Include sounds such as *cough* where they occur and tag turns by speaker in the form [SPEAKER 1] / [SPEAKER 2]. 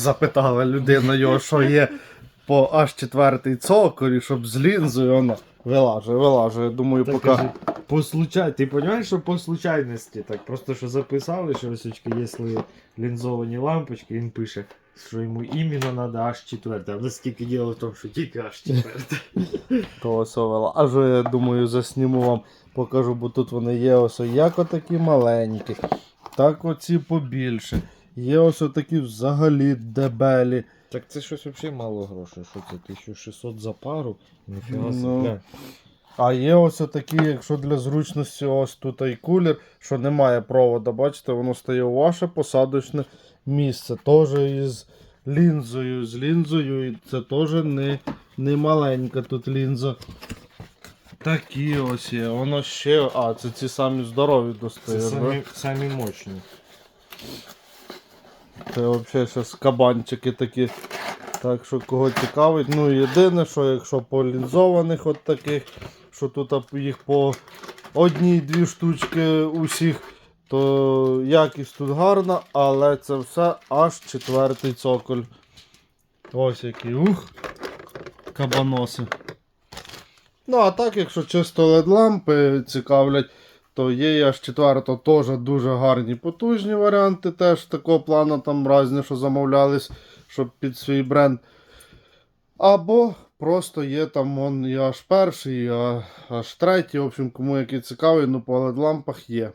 [SPEAKER 1] запитала людина його, що є по аж четвертий цоколі, щоб з лінзою вона вилажує, вилажує. Думаю,
[SPEAKER 2] Так
[SPEAKER 1] поки.
[SPEAKER 2] кажи, по случай... Ти розумієш, що по случайності, так просто що записали, що ось очки, якщо лінзовані лампочки, він пише, що йому іменно треба аж четверте. А наскільки діло в тому, що тільки аж четверте. *laughs*
[SPEAKER 1] То ось вилажує, думаю, засніму вам, покажу, бо тут вони є ось як отакі маленькі, так оці побільше. Є ось такі взагалі дебелі.
[SPEAKER 2] Так це щось взагалі мало грошей. Що це? 1600 за пару? Ніфіга
[SPEAKER 1] Ну,
[SPEAKER 2] собі.
[SPEAKER 1] А є ось такі, якщо для зручності, ось тут і кулер, що немає провода, бачите, воно стає у ваше посадочне місце. Теж із лінзою. З лінзою, і це теж не, не маленька тут лінза. Такі ось є. Воно ще. А, це ці самі здорові
[SPEAKER 2] Це
[SPEAKER 1] достають. да?
[SPEAKER 2] самі, самі мощні.
[SPEAKER 1] Це взагалі зараз кабанчики такі. Так що кого цікавить. Ну єдине, що якщо по лінзованих от таких, що тут їх по одній-дві штучки усіх, то якість тут гарна, але це все аж четвертий цоколь. Ось який ух. Кабаноси. Ну, а так, якщо чисто LED лампи цікавлять, то є і аж четверто теж дуже гарні потужні варіанти. Теж такого плану там разні, що замовлялись, щоб під свій бренд. Або просто є там і аж перший, і а- аж третій. В общем, кому який цікавий, ну по LED лампах є.